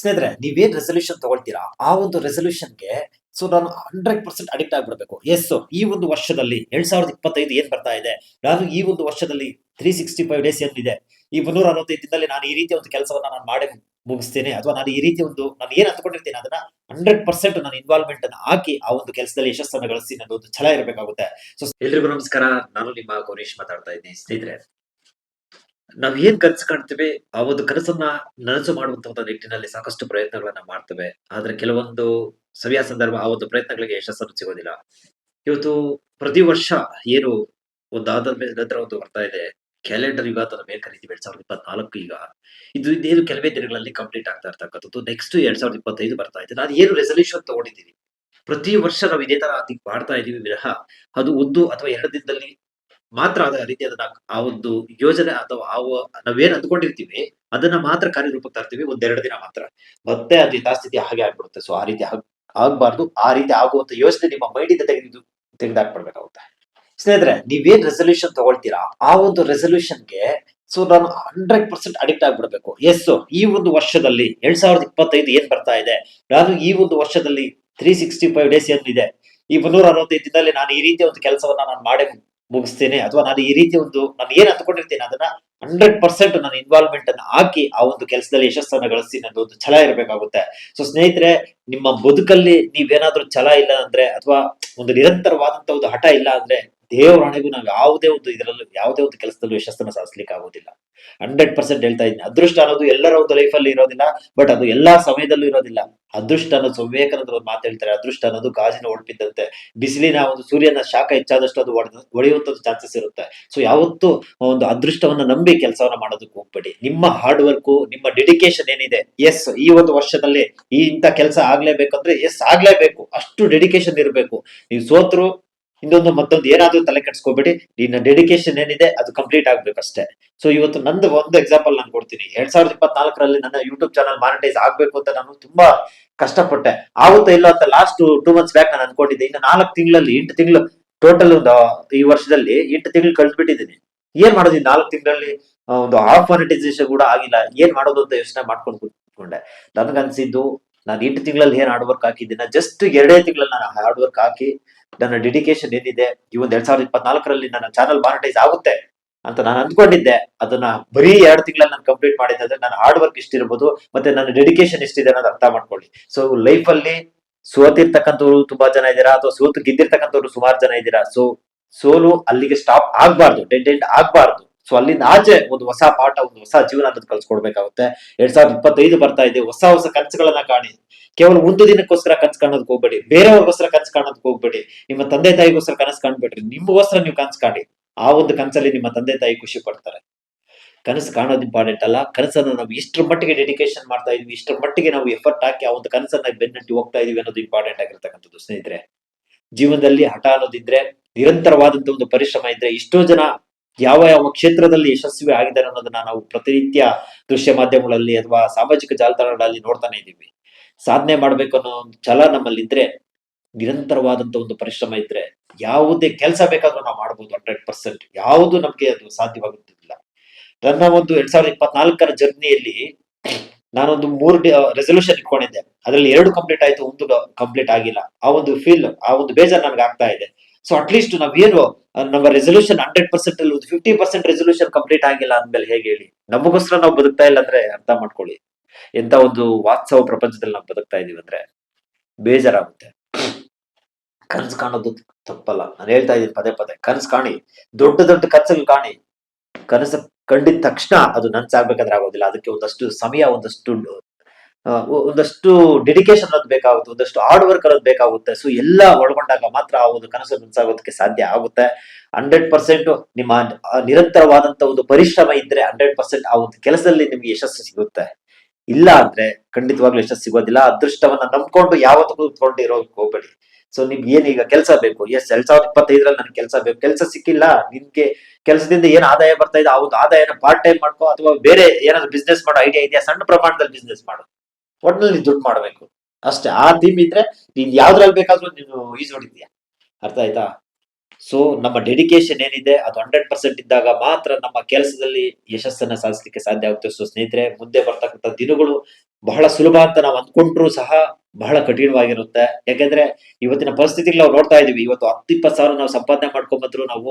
ಸ್ನೇಹಿತರೆ, ನೀವೇನ್ ರೆಸೊಲ್ಯೂಷನ್ ತಗೊಳ್ತೀರಾ? ಆ ಒಂದು ರೆಸೊಲ್ಯೂಷನ್ಗೆ ಸೊ ನಾನು ಹಂಡ್ರೆಡ್ ಪರ್ಸೆಂಟ್ ಅಡಿಕ್ಟ್ ಆಗ್ಬಿಡ್ಬೇಕು. ಎಸ್ ಈ ಒಂದು ವರ್ಷದಲ್ಲಿ ಎರಡ್ ಸಾವಿರದ ಇಪ್ಪತ್ತೈದು ಏನ್ ಬರ್ತಾ ಇದೆ? ನಾನು ಈ ಒಂದು ವರ್ಷದಲ್ಲಿ ತ್ರೀ ಸಿಕ್ಸ್ಟಿ ಫೈವ್ ಡೇಸ್ ಏನಿದೆ? ಈ ಮುನ್ನೂರ ಅರವತ್ತೈದು ದಿನದಲ್ಲಿ ನಾನು ಈ ರೀತಿಯ ಒಂದು ಕೆಲಸವನ್ನ ನಾನು ಮಾಡೇ ಮುಗಿಸ್ತೇನೆ. ಅಥವಾ ನಾನು ಈ ರೀತಿ ಒಂದು, ನಾನು ಏನ್ ಅಂದ್ಕೊಂಡಿರ್ತೀನಿ ಅದನ್ನ ಹಂಡ್ರೆಡ್ ಪರ್ಸೆಂಟ್ ನಾನು ಇನ್ವಾಲ್ವ್ಮೆಂಟ್ ಅನ್ನ ಹಾಕಿ ಆ ಒಂದು ಕೆಲಸದಲ್ಲಿ ಯಶಸ್ಸನ್ನು ಗಳಿಸಿ ನನ್ನ ಒಂದು ಛಲ ಇರಬೇಕಾಗುತ್ತೆ. ಸೊ ಎಲ್ರಿಗೂ ನಮಸ್ಕಾರ. ನಾನು ನಿಮ್ಮ ಗೌರೀಶ್ ಮಾತಾಡ್ತಾ ಇದ್ದೀನಿ. ಸ್ನೇಹಿತರೆ ನಾವ್ ಏನ್ ಕನಸು ಕಾಣ್ತೇವೆ ಆ ಒಂದು ಕನಸನ್ನ ನನಸು ಮಾಡುವಂತ ನಿಟ್ಟಿನಲ್ಲಿ ಸಾಕಷ್ಟು ಪ್ರಯತ್ನಗಳನ್ನ ಮಾಡ್ತೇವೆ. ಆದ್ರೆ ಕೆಲವೊಂದು ಸವಿಯ ಸಂದರ್ಭ ಆ ಒಂದು ಪ್ರಯತ್ನಗಳಿಗೆ ಯಶಸ್ಸನ್ನು ಸಿಗೋದಿಲ್ಲ. ಇವತ್ತು ಪ್ರತಿ ವರ್ಷ ಏನು ಒಂದು ಆದ ಮೇಲೆ ನಂತರ ಒಂದು ಬರ್ತಾ ಇದೆ. ಕ್ಯಾಲೆಂಡರ್ ಯುಗ ಅಂತ ಮೇಲೆ ಕರಿತೀವಿ ಎರಡ್ ಸಾವಿರದ ಇಪ್ಪತ್ನಾಲ್ಕು ಈಗ. ಇದು ಇದೇನು ಕೆಲವೇ ದಿನಗಳಲ್ಲಿ ಕಂಪ್ಲೀಟ್ ಆಗ್ತಾ ಇರ್ತಕ್ಕಂಥದ್ದು. ನೆಕ್ಸ್ಟ್ ಎರಡ್ ಸಾವಿರದ ಇಪ್ಪತ್ತೈದು ಬರ್ತಾ ಇದೆ. ನಾನು ಏನು ರೆಸಲ್ಯೂಷನ್ ತಗೊಂಡಿದ್ದೀನಿ. ಪ್ರತಿ ವರ್ಷ ನಾವು ಇದೇ ತರ ಮಾಡ್ತಾ ಇದೀವಿ ವಿರಹ. ಅದು ಒಂದು ಅಥವಾ ಎರಡು ದಿನದಲ್ಲಿ ಮಾತ್ರ ಅದ ರೀತಿಯಾದ ಆ ಒಂದು ಯೋಜನೆ ಅಥವಾ ಆ ನಾವೇನು ಅಂದ್ಕೊಂಡಿರ್ತೀವಿ, ಅದನ್ನ ಮಾತ್ರ ಕಾರ್ಯರೂಪಕ್ಕೆ ತರ್ತೀವಿ ಒಂದೆರಡು ದಿನ ಮಾತ್ರ. ಮತ್ತೆ ಅದು ಯಥಾಸ್ಥಿತಿ ಹಾಗೆ ಆಗ್ಬಿಡುತ್ತೆ. ಸೊ ಆ ರೀತಿ ಆಗ್- ಆಗ್ಬಾರ್ದು. ಆ ರೀತಿ ಆಗುವಂತ ಯೋಜನೆ ನಿಮ್ಮ ಮೈಂಡ್ ಇಂದ ತೆಗೆದು, ತೆಗೆದಾಕ್ಬಿಡ್ಬೇಕಾಗುತ್ತೆ. ಸ್ನೇಹಿತರೆ, ನೀವೇನ್ ರೆಸೊಲ್ಯೂಷನ್ ತಗೊಳ್ತೀರಾ? ಆ ಒಂದು ರೆಸೊಲ್ಯೂಷನ್ಗೆ ಸೊ ನಾನು ಹಂಡ್ರೆಡ್ ಪರ್ಸೆಂಟ್ ಅಡಿಕ್ಟ್ ಆಗ್ಬಿಡ್ಬೇಕು. ಎಸ್ ಈ ಒಂದು ವರ್ಷದಲ್ಲಿ ಎರಡ್ ಸಾವಿರದ ಇಪ್ಪತ್ತೈದು ಏನ್ ಬರ್ತಾ ಇದೆ? ನಾನು ಈ ಒಂದು ವರ್ಷದಲ್ಲಿ ತ್ರೀ ಸಿಕ್ಸ್ಟಿ ಫೈವ್ ಡೇಸ್ ಏನಿದೆ? ಈ ಮುನ್ನೂರ ಅರವತ್ತೈದು ದಿನದಲ್ಲಿ ನಾನು ಈ ರೀತಿಯ ಒಂದು ಕೆಲಸವನ್ನ ನಾನು ಮಾಡೇ ಮುಗಿಸ್ತೇನೆ. ಅಥವಾ ನಾನು ಈ ರೀತಿ ಒಂದು ನಾನು ಏನ್ ಅಂದ್ಕೊಂಡಿರ್ತೇನೆ, ಅದನ್ನ ಹಂಡ್ರೆಡ್ ಪರ್ಸೆಂಟ್ ನನ್ನ ಇನ್ವಾಲ್ವ್ಮೆಂಟ್ ಅನ್ನ ಹಾಕಿ ಆ ಒಂದು ಕೆಲಸದಲ್ಲಿ ಯಶಸ್ಸನ್ನ ಗಳಿಸಿ ನನ್ನ ಒಂದು ಛಲ ಇರಬೇಕಾಗುತ್ತೆ. ಸೊ ಸ್ನೇಹಿತರೆ, ನಿಮ್ಮ ಬದುಕಲ್ಲಿ ನೀವೇನಾದ್ರೂ ಛಲ ಇಲ್ಲ ಅಂದ್ರೆ, ಅಥವಾ ಒಂದು ನಿರಂತರವಾದಂತ ಒಂದು ಹಠ ಇಲ್ಲ ಅಂದ್ರೆ ದೇವರಾಣೆಗೂ ನಾವು ಯಾವುದೇ ಒಂದು ಇದರಲ್ಲೂ ಯಾವುದೇ ಒಂದು ಕೆಲಸದಲ್ಲೂ ಯಶಸ್ಸನ್ನು ಸಾಧಿಸ್ಲಿಕ್ಕೆ ಆಗೋದಿಲ್ಲ. ಹಂಡ್ರೆಡ್ ಪರ್ಸೆಂಟ್ ಹೇಳ್ತಾ ಇದ್ದೀನಿ. ಅದೃಷ್ಟ ಅನ್ನೋದು ಎಲ್ಲರ ಒಂದು ಲೈಫಲ್ಲಿ ಇರೋದಿಲ್ಲ ಬಟ್ ಅದು ಎಲ್ಲಾ ಸಮಯದಲ್ಲೂ ಇರೋದಿಲ್ಲ. ಅದೃಷ್ಟ ಅನ್ನೋದು ವಿವೇಕಾನಂದರು ಒಂದು ಮಾತು ಹೇಳ್ತಾರೆ, ಅದೃಷ್ಟ ಅನ್ನೋದು ಗಾಜಿನ ಒಡಪಿದ್ದಂತೆ ಬಿಸಿಲಿನ ಒಂದು ಸೂರ್ಯನ ಶಾಖ ಹೆಚ್ಚಾದಷ್ಟು ಅದು ಒಡೆದ, ಒಡೆಯುವಂತ ಚಾನ್ಸಸ್ ಇರುತ್ತೆ. ಸೊ ಯಾವತ್ತೂ ಒಂದು ಅದೃಷ್ಟವನ್ನ ನಂಬಿ ಕೆಲಸವನ್ನ ಮಾಡೋದಕ್ಕೆ ಹೋಗ್ಬೇಡಿ. ನಿಮ್ಮ ಹಾರ್ಡ್ ವರ್ಕು ನಿಮ್ಮ ಡೆಡಿಕೇಶನ್ ಏನಿದೆ? ಎಸ್ ಈ ಒಂದು ವರ್ಷದಲ್ಲಿ ಈ ಇಂಥ ಕೆಲಸ ಆಗ್ಲೇಬೇಕಂದ್ರೆ ಎಸ್ ಆಗ್ಲೇಬೇಕು. ಅಷ್ಟು ಡೆಡಿಕೇಶನ್ ಇರಬೇಕು. ನೀವು ಸೋತ್ರು ಇನ್ನೊಂದು ಮತ್ತೊಂದು ಏನಾದ್ರೂ ತಲೆ ಕೆಡ್ಸ್ಕೋಬೇಡಿ. ನಿನ್ನ ಡೆಡಿಕೇಶನ್ ಏನಿದೆ ಅದು ಕಂಪ್ಲೀಟ್ ಆಗ್ಬೇಕಷ್ಟೇ. ಸೊ ಇವತ್ತು ನಂದು ಒಂದು ಎಕ್ಸಾಂಪಲ್ ನಾನು ಕೊಡ್ತೀನಿ. ಎರಡ್ ಸಾವಿರದ ಇಪ್ಪತ್ನಾಲ್ಕರಲ್ಲಿ ನನ್ನ ಯೂಟ್ಯೂಬ್ ಚಾನಲ್ ಮಾನಿಟೈಸ್ ಆಗ್ಬೇಕು ಅಂತ ನಾನು ತುಂಬಾ ಕಷ್ಟಪಟ್ಟೆ. ಆಗುತ್ತಾ ಇಲ್ಲ ಅಂತ ಲಾಸ್ಟ್ ಟೂ ಮಂತ್ಸ್ ಬ್ಯಾಕ್ ನಾನು ಅನ್ಕೊಂಡಿದ್ದೆ. ಇನ್ನು ನಾಲ್ಕು ತಿಂಗಳಲ್ಲಿ, ಎಂಟು ತಿಂಗಳು ಟೋಟಲ್ ಒಂದು, ಈ ವರ್ಷದಲ್ಲಿ ಎಂಟು ತಿಂಗಳು ಕಳ್ದ್ಬಿಟ್ಟಿದ್ದೀನಿ. ಏನ್ ಮಾಡೋದು ನಾಲ್ಕು ತಿಂಗಳಲ್ಲಿ? ಒಂದು ಆಫ್ ಮಾನಿಟೈಸೇಷನ್ ಕೂಡ ಆಗಿಲ್ಲ. ಏನ್ ಮಾಡೋದು ಅಂತ ಯೋಚನೆ ಮಾಡ್ಕೊಂಡು ಕೂತ್ಕೊಂಡೆ. ನನ್ಗನ್ಸಿದ್ದು ನಾನು ಎಂಟು ತಿಂಗಳಲ್ಲಿ ಏನ್ ಹಾರ್ಡ್ ವರ್ಕ್ ಹಾಕಿದ್ದೀನಿ ಜಸ್ಟ್ ಎರಡೇ ತಿಂಗಳಲ್ಲಿ ನಾನು ಹಾರ್ಡ್ ವರ್ಕ್ ಹಾಕಿ ನನ್ನ ಡೆಡಿಕೇಶನ್ ಏನಿದೆ, ಈ ಒಂದ್ ಎರಡ್ ಸಾವಿರದ ಇಪ್ಪತ್ನಾಲ್ಕರಲ್ಲಿ ನನ್ನ ಚಾನಲ್ ಮಾನಿಟೈಸ್ ಆಗುತ್ತೆ ಅಂತ ನಾನು ಅಂದ್ಕೊಂಡಿದ್ದೆ. ಅದನ್ನ ಬರೀ ಎರಡು ತಿಂಗಳಲ್ಲಿ ನಾನು ಕಂಪ್ಲೀಟ್ ಮಾಡಿದ್ರೆ ನನ್ನ ಹಾರ್ಡ್ ವರ್ಕ್ ಇಷ್ಟಿರ್ಬೋದು ಮತ್ತೆ ನನ್ನ ಡೆಡಿಕೇಶನ್ ಎಷ್ಟಿದೆ ಅನ್ನೋದು ಅರ್ಥ ಮಾಡ್ಕೊಳ್ಳಿ. ಸೊ ಲೈಫ್ ಅಲ್ಲಿ ಸೋತಿರ್ತಕ್ಕಂಥವ್ರು ತುಂಬಾ ಜನ ಇದ್ದೀರಾ, ಅಥವಾ ಸೋತು ಗೆದ್ದಿರ್ತಕ್ಕಂಥವ್ರು ಸುಮಾರು ಜನ ಇದ್ದೀರಾ ಸೊ ಸೋಲು ಅಲ್ಲಿಗೆ ಸ್ಟಾಪ್ ಆಗ್ಬಾರ್ದು ಡೆಡ್ ಎಂಡ್ ಆಗ್ಬಾರ್ದು. ಸೊ ಅಲ್ಲಿಂದ ಆಚೆ ಒಂದು ಹೊಸ ಪಾಠ, ಒಂದು ಹೊಸ ಜೀವನ ಅನ್ನೋದು ಕಲ್ಸ್ಕೊಡ್ಬೇಕಾಗುತ್ತೆ. ಎರಡ್ ಸಾವಿರದ ಇಪ್ಪತ್ತೈದು ಬರ್ತಾ ಇದೆ. ಹೊಸ ಹೊಸ ಕನಸುಗಳನ್ನ ಕಾಣಿ. ಕೇವಲ ಒಂದು ದಿನಕ್ಕೋಸ್ಕರ ಕನ್ಸು ಕಾಣೋದಕ್ಕೆ ಹೋಗ್ಬೇಡಿ. ಬೇರೆಯವ್ರಿಗೋಸ್ಕರ ಕನ್ಸು ಕಾಣೋದಕ್ಕೆ ಹೋಗ್ಬೇಡಿ. ನಿಮ್ಮ ತಂದೆ ತಾಯಿಗೋಸ್ಕರ ಕನಸು ಕಾಣ್ಬೇಡ್ರಿ. ನಿಮಗೋಸ್ಕರ ನೀವು ಕನ್ಸು ಕಾಣಿ ಆ ಒಂದು ಕನಸಲ್ಲಿ ನಿಮ್ಮ ತಂದೆ ತಾಯಿ ಖುಷಿ ಪಡ್ತಾರೆ. ಕನಸು ಕಾಣೋದು ಇಂಪಾರ್ಟೆಂಟ್ ಅಲ್ಲ. ಕನಸನ್ನು ನಾವು ಇಷ್ಟರ ಮಟ್ಟಿಗೆ ಡೆಡಿಕೇಶನ್ ಮಾಡ್ತಾ ಇದೀವಿ ಇಷ್ಟರ ಮಟ್ಟಿಗೆ ನಾವು ಎಫರ್ಟ್ ಹಾಕಿ ಆ ಒಂದು ಕನಸನ್ನ ಬೆನ್ನಟ್ಟಿ ಹೋಗ್ತಾ ಇದೀವಿ ಅನ್ನೋದು ಇಂಪಾರ್ಟೆಂಟ್ ಆಗಿರ್ತಕ್ಕಂಥದ್ದು ಸ್ನೇಹಿತರೆ. ಜೀವನದಲ್ಲಿ ಹಠ ಅನ್ನೋದಿದ್ರೆ ನಿರಂತರವಾದಂತ ಒಂದು ಪರಿಶ್ರಮ ಇದ್ರೆ ಎಷ್ಟೋ ಜನ ಯಾವ ಯಾವ ಕ್ಷೇತ್ರದಲ್ಲಿ ಯಶಸ್ವಿ ಆಗಿದ್ದಾರೆ ಅನ್ನೋದನ್ನ ನಾವು ಪ್ರತಿನಿತ್ಯ ದೃಶ್ಯ ಮಾಧ್ಯಮಗಳಲ್ಲಿ ಅಥವಾ ಸಾಮಾಜಿಕ ಜಾಲತಾಣಗಳಲ್ಲಿ ನೋಡ್ತಾನೆ ಇದ್ದೀವಿ. ಸಾಧನೆ ಮಾಡ್ಬೇಕು ಅನ್ನೋ ಒಂದು ಛಲ ನಮ್ಮಲ್ಲಿ ಇದ್ರೆ, ನಿರಂತರವಾದಂತ ಒಂದು ಪರಿಶ್ರಮ ಇದ್ರೆ, ಯಾವುದೇ ಕೆಲಸ ಬೇಕಾದ್ರೂ ನಾವು ಮಾಡ್ಬೋದು ಹಂಡ್ರೆಡ್ ಪರ್ಸೆಂಟ್ ಯಾವುದು ನಮ್ಗೆ ಅದು ಸಾಧ್ಯವಾಗುತ್ತಿಲ್ಲ. ನನ್ನ ಒಂದು ಎರಡ್ ಸಾವಿರದ ಇಪ್ಪತ್ನಾಲ್ಕರ ಜರ್ನಿಯಲ್ಲಿ ನಾನೊಂದು ಮೂರು ರೆಸೊಲ್ಯೂಷನ್ ಇಟ್ಕೊಂಡಿದ್ದೆ. ಅದರಲ್ಲಿ ಎರಡು ಕಂಪ್ಲೀಟ್ ಆಯ್ತು, ಒಂದು ಕಂಪ್ಲೀಟ್ ಆಗಿಲ್ಲ. ಆ ಒಂದು ಫೀಲ್ ಆ ಒಂದು ಬೇಜಾರ್ ನನಗೆ ಆಗ್ತಾ ಇದೆ. ಸೊ ಅಟ್ಲೀಸ್ಟ್ ನಾವೇನು ನಮ್ಮ ರೆಸೊಲ್ಯೂಷನ್ ಹಂಡ್ರೆಡ್ ಪರ್ಸೆಂಟ್ ಅಲ್ಲಿ ಫಿಫ್ಟಿ ಪರ್ಸೆಂಟ್ ರೆಸೊಲ್ಯೂಷನ್ ಕಂಪ್ಲೀಟ್ ಆಗಿಲ್ಲ ಅಂದ್ಮೇಲೆ ಹೇಗೆ ಹೇಳಿ? ನಮಗೋಸ್ಕರ ನಾವು ಬದುಕ್ತಾ ಇಲ್ಲ ಅಂದ್ರೆ ಅರ್ಥ ಮಾಡ್ಕೊಳ್ಳಿ. ಎಂತ ಒಂದು ವಾತ್ಸವ ಪ್ರಪಂಚದಲ್ಲಿ ನಾವು ಬದುಕ್ತಾ ಇದೀವಿ ಅಂದ್ರೆ ಬೇಜಾರಾಗುತ್ತೆ. ಕನ್ಸು ಕಾಣೋದು ತಪ್ಪಲ್ಲ. ನಾನು ಹೇಳ್ತಾ ಇದ್ದೀನಿ ಪದೇ ಪದೇ, ಕನಸು ಕಾಣಿ. ದೊಡ್ಡ ದೊಡ್ಡ ಕನಸುಗಳು ಕಾಣಿ. ಕನಸು ಕಂಡಿದ ತಕ್ಷಣ ಅದು ನನ್ಸಾಗ್ಬೇಕಾದ್ರೆ ಆಗೋದಿಲ್ಲ. ಅದಕ್ಕೆ ಒಂದಷ್ಟು ಸಮಯ, ಒಂದಷ್ಟು ಒಂದಷ್ಟು ಡೆಡಿಕೇಶನ್ ಅನ್ನೋದು ಬೇಕಾಗುತ್ತೆ, ಒಂದಷ್ಟು ಹಾರ್ಡ್ ವರ್ಕ್ ಅನ್ನೋದು ಬೇಕಾಗುತ್ತೆ. ಸೊ ಎಲ್ಲ ಒಳಗೊಂಡಾಗ ಮಾತ್ರ ಆ ಒಂದು ಕನಸು ನನ್ಸಾಗೋದಕ್ಕೆ ಸಾಧ್ಯ ಆಗುತ್ತೆ. ಹಂಡ್ರೆಡ್ ಪರ್ಸೆಂಟ್ ನಿಮ್ಮ ನಿರಂತರವಾದಂತ ಒಂದು ಪರಿಶ್ರಮ ಇದ್ರೆ ಹಂಡ್ರೆಡ್ ಪರ್ಸೆಂಟ್ ಆ ಒಂದು ಕೆಲಸದಲ್ಲಿ ನಿಮ್ಗೆ ಯಶಸ್ಸು ಸಿಗುತ್ತೆ. ಇಲ್ಲ ಅಂದ್ರೆ ಖಂಡಿತವಾಗ್ಲೂ ಯಶಸ್ಸು ಸಿಗೋದಿಲ್ಲ. ಅದೃಷ್ಟವನ್ನ ನಂಬ್ಕೊಂಡು ಯಾವತ್ತೂ ಕೂತ್ಕೊಂಡು ಇರೋದಕ್ಕೆ ಹೋಗ್ಬೇಡಿ. ಸೊ ನಿಮ್ಗೆ ಏನೀಗ ಕೆಲಸ ಬೇಕು? ಎಸ್ ಎರಡ್ ಸಾವಿರದ ಇಪ್ಪತ್ತೈದರಲ್ಲಿ ನನ್ಗೆ ಕೆಲಸ ಬೇಕು. ಕೆಲಸ ಸಿಕ್ಕಿಲ್ಲ. ನಿಮ್ಗೆ ಕೆಲಸದಿಂದ ಏನ್ ಆದಾಯ ಬರ್ತಾ ಇದೆ? ಆ ಒಂದು ಆದಾಯನ ಪಾರ್ಟ್ ಟೈಮ್ ಮಾಡ್ಕೋ, ಅಥವಾ ಬೇರೆ ಏನಾದ್ರು ಬಿಸ್ನೆಸ್ ಮಾಡೋ ಐಡಿಯಾ ಇದೆಯಾ? ಸಣ್ಣ ಪ್ರಮಾಣದಲ್ಲಿ ಬಿಸ್ನೆಸ್ ಮಾಡು. ಒಟ್ನಲ್ಲಿ ನೀನ್ ದುಡ್ಡು ಮಾಡ್ಬೇಕು. ಅಷ್ಟೇ, ಆ ಥೀಮ್ ಇದ್ರೆ ನೀನ್ ಯಾವ್ದ್ರಲ್ಲಿ ಬೇಕಾದ್ರೂ ನೀನು ಈಜ್ ಹೊಡಿತೀಯ. ಅರ್ಥ ಆಯ್ತಾ? ಸೊ ನಮ್ಮ ಡೆಡಿಕೇಶನ್ ಏನಿದೆ, ಅದು ಹಂಡ್ರೆಡ್ ಪರ್ಸೆಂಟ್ ಇದ್ದಾಗ ಮಾತ್ರ ನಮ್ಮ ಕೆಲಸದಲ್ಲಿ ಯಶಸ್ಸನ್ನ ಸಾಧಿಸಲಿಕ್ಕೆ ಸಾಧ್ಯ ಆಗುತ್ತೆ. ಸೊ ಸ್ನೇಹಿತರೆ, ಮುಂದೆ ಬರ್ತಕ್ಕಂಥ ದಿನಗಳು ಬಹಳ ಸುಲಭ ಅಂತ ನಾವು ಅಂದ್ಕೊಂಡ್ರು ಸಹ ಬಹಳ ಕಠಿಣವಾಗಿರುತ್ತೆ. ಯಾಕೆಂದ್ರೆ, ಇವತ್ತಿನ ಪರಿಸ್ಥಿತಿಗಳು ನಾವು ನೋಡ್ತಾ ಇದೀವಿ ಇವತ್ತು ಹತ್ತು, ಇಪ್ಪತ್ತು ಸಾವಿರ ನಾವು ಸಂಪಾದನೆ ಮಾಡ್ಕೊಂಬಂದ್ರು ನಾವು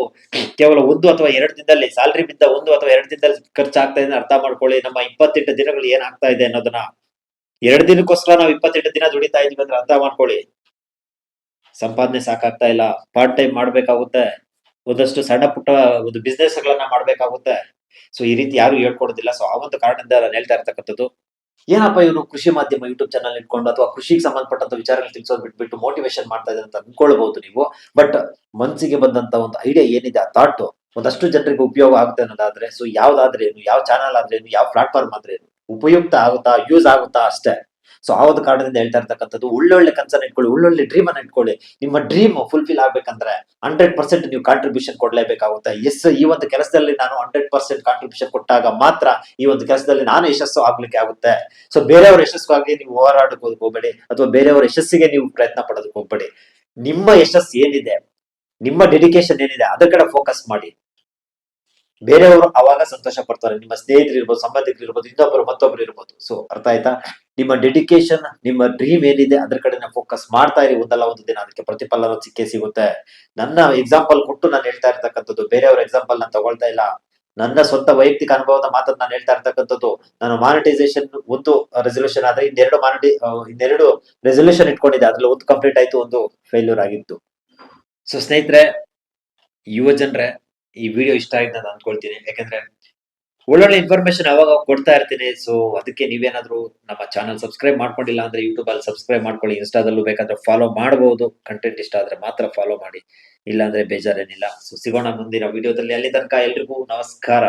ಕೇವಲ ಒಂದು ಅಥವಾ ಎರಡು ದಿನದಲ್ಲಿ ಸ್ಯಾಲ್ರಿ ಬಿದ್ದ ಒಂದು ಅಥವಾ ಎರಡು ದಿನದಲ್ಲಿ ಖರ್ಚಾಗ್ತಾ ಇದೆ ಅರ್ಥ ಮಾಡ್ಕೊಳ್ಳಿ. ನಮ್ಮ ಇಪ್ಪತ್ತೆಂಟು ದಿನಗಳು ಏನಾಗ್ತಾ ಇದೆ ಅನ್ನೋದನ್ನ ಎರಡು ದಿನಕ್ಕೋಸ್ಕರ ನಾವು ಇಪ್ಪತ್ತೆಂಟು ದಿನ ದುಡಿತಾ ಇದೀವಿ ಅಂದ್ರೆ ಅರ್ಥ ಮಾಡ್ಕೊಳ್ಳಿ. ಸಂಪಾದನೆ ಸಾಕಾಗ್ತಾ ಇಲ್ಲ. ಪಾರ್ಟ್ ಟೈಮ್ ಮಾಡ್ಬೇಕಾಗುತ್ತೆ. ಒಂದಷ್ಟು ಸಣ್ಣ ಪುಟ್ಟ ಒಂದು ಬಿಸ್ನೆಸ್ ಗಳನ್ನ ಮಾಡ್ಬೇಕಾಗುತ್ತೆ. ಸೊ ಈ ರೀತಿ ಯಾರು ಹೇಳ್ಕೊಡೋದಿಲ್ಲ. ಸೊ ಆ ಒಂದು ಕಾರಣದಿಂದ ನಾನು ಹೇಳ್ತಾ ಇರ್ತಕ್ಕಂಥದ್ದು. ಏನಪ್ಪ ಇವನು ಕೃಷಿ ಮಾಧ್ಯಮ ಯೂಟ್ಯೂಬ್ ಚಾನಲ್ ಇಟ್ಕೊಂಡು ಅಥವಾ ಕೃಷಿಗೆ ಸಂಬಂಧಪಟ್ಟಂತ ವಿಚಾರಗಳು ತಿಳಿಸೋದು ಬಿಟ್ಬಿಟ್ಟು ಮೋಟಿವೇಶನ್ ಮಾಡ್ತಾ ಇದೆ ಅಂತ ಅನ್ಕೊಳ್ಬಹುದು ನೀವು. ಬಟ್ ಮನ್ಸಿಗೆ ಬಂದಂತ ಒಂದು ಐಡಿಯಾ ಏನಿದೆ, ಆ ಥಾಟ್ ಒಂದಷ್ಟು ಜನರಿಗೆ ಉಪಯೋಗ ಆಗುತ್ತೆ ಅನ್ನೋದಾದ್ರೆ ಸೊ ಯಾವ್ದಾದ್ರೇನು, ಯಾವ ಚಾನಲ್ ಆದ್ರೆ ಏನು ಯಾವ ಪ್ಲಾಟ್ಫಾರ್ಮ್ ಆದ್ರೆ ಏನು ಉಪಯುಕ್ತ ಆಗುತ್ತಾ ಯೂಸ್ ಆಗುತ್ತಾ ಅಷ್ಟೇ. ಸೊ ಆ ಕಾರಣದಿಂದ ಹೇಳ್ತಾ ಇರ್ತಕ್ಕಂಥದ್ದು, ಒಳ್ಳೊಳ್ಳೆ ಕನ್ಸರ್ನ್ ಇಟ್ಕೊಳ್ಳಿ, ಒಳ್ಳೊಳ್ಳೆ ಡ್ರೀಮ್ ಅನ್ನ ಇಟ್ಕೊಳ್ಳಿ. ನಿಮ್ಮ ಡ್ರೀಮ್ ಫುಲ್ಫಿಲ್ ಆಗ್ಬೇಕಂದ್ರೆ ಹಂಡ್ರೆಡ್ ಪರ್ಸೆಂಟ್ ನೀವು ಕಾಂಟ್ರಿಬ್ಯೂಷನ್ ಕೊಡ್ಲೇಬೇಕಾಗುತ್ತೆ. ಎಸ್ ಈ ಒಂದು ಕೆಲಸದಲ್ಲಿ ನಾನು ಹಂಡ್ರೆಡ್ ಪರ್ಸೆಂಟ್ ಕಾಂಟ್ರಿಬ್ಯೂಷನ್ ಕೊಟ್ಟಾಗ ಮಾತ್ರ ಈ ಒಂದು ಕೆಲಸದಲ್ಲಿ ನಾನು ಯಶಸ್ಸು ಆಗ್ಲಿಕ್ಕೆ ಆಗುತ್ತೆ. ಸೊ ಬೇರೆಯವರ ಯಶಸ್ಸಿಗಾಗಿ ನೀವು ಹೋರಾಡೋದಕ್ಕೆ ಹೋಗ್ಬೇಡಿ, ಅಥವಾ ಬೇರೆಯವರ ಯಶಸ್ಸಿಗೆ ನೀವು ಪ್ರಯತ್ನ ಪಡೋದಕ್ಕೆ ಹೋಗ್ಬೇಡಿ. ನಿಮ್ಮ ಯಶಸ್ಸು ಏನಿದೆ? ನಿಮ್ಮ ಡೆಡಿಕೇಶನ್ ಏನಿದೆ? ಅದರ ಕಡೆ ಫೋಕಸ್ ಮಾಡಿ. ಬೇರೆಯವರು ಅವಾಗ ಸಂತೋಷ ಪಡ್ತಾರೆ. ನಿಮ್ಮ ಸ್ನೇಹಿತರು ಇರ್ಬೋದು, ಸಂಬಂಧಿಕರು ಇರ್ಬೋದು ಇನ್ನೊಬ್ಬರು ಮತ್ತೊಬ್ರು ಇರ್ಬೋದು. ಸೊ ಅರ್ಥ ಆಯ್ತಾ? ನಿಮ್ಮ ಡೆಡಿಕೇಶನ್ ನಿಮ್ಮ ಡ್ರೀಮ್ ಏನಿದೆ, ಅದ್ರ ಕಡೆ ಫೋಕಸ್ ಮಾಡ್ತಾ ಇರಿ. ಒಂದಲ್ಲ ಒಂದು ದಿನ ಅದಕ್ಕೆ ಪ್ರತಿಫಲ ಸಿಕ್ಕೇ ಸಿಗುತ್ತೆ. ನನ್ನ ಎಕ್ಸಾಂಪಲ್ ಕೊಟ್ಟು ನಾನು ಹೇಳ್ತಾ ಇರ್ತಕ್ಕಂಥದ್ದು, ಬೇರೆಯವ್ರ ಎಕ್ಸಾಂಪಲ್ ನಾನು ತಗೊಳ್ತಾ ಇಲ್ಲ. ನನ್ನ ಸ್ವಂತ ವೈಯಕ್ತಿಕ ಅನುಭವದ ಮಾತನ್ನ ನಾನು ಹೇಳ್ತಾ ಇರ್ತಕ್ಕಂಥದ್ದು, ನಾನು ಮಾನಿಟೈಸೇಷನ್ ಒಂದು ರೆಸೊಲ್ಯೂಷನ್ ಆದ್ರೆ ಇನ್ನೆರಡು ಮಾನಿಟಿ ಇನ್ನೆರಡು ರೆಸೊಲ್ಯೂಷನ್ ಇಟ್ಕೊಂಡಿದ್ದೆ. ಅದ್ರಲ್ಲಿ ಒಂದು ಕಂಪ್ಲೀಟ್ ಆಯ್ತು, ಒಂದು ಫೇಲ್ಯೂರ್ ಆಗಿತ್ತು. ಸೊ ಸ್ನೇಹಿತರೆ, ಯುವ ಜನರೇ ಈ ವಿಡಿಯೋ ಇಷ್ಟ ಆಯ್ತು ಅಂತ ಅನ್ಕೊಳ್ತೀನಿ. ಯಾಕಂದ್ರೆ ಒಳ್ಳೊಳ್ಳೆ ಇನ್ಫಾರ್ಮೇಶನ್ ಅವಾಗ ಕೊಡ್ತಾ ಇರ್ತೀನಿ. ಸೊ ಅದಕ್ಕೆ ನೀವೇನಾದ್ರೂ ನಮ್ಮ ಚಾನಲ್ ಸಬ್ಸ್ಕ್ರೈಬ್ ಮಾಡ್ಕೊಂಡಿಲ್ಲ ಅಂದ್ರೆ ಯೂಟ್ಯೂಬ್ ಅಲ್ಲಿ ಸಬ್ಸ್ಕ್ರೈಬ್ ಮಾಡ್ಕೊಳ್ಳಿ. ಇನ್ಸ್ಟಾದಲ್ಲೂ ಬೇಕಾದ್ರೆ ಫಾಲೋ ಮಾಡಬಹುದು ಕಂಟೆಂಟ್ ಇಷ್ಟ ಆದ್ರೆ ಮಾತ್ರ ಫಾಲೋ ಮಾಡಿ. ಇಲ್ಲಾಂದ್ರೆ ಬೇಜಾರೇನಿಲ್ಲ. ಸೊ ಸಿಗೋಣ ಮುಂದಿನ ವಿಡಿಯೋದಲ್ಲಿ ಅಲ್ಲಿ ತನಕ ಎಲ್ರಿಗೂ ನಮಸ್ಕಾರ.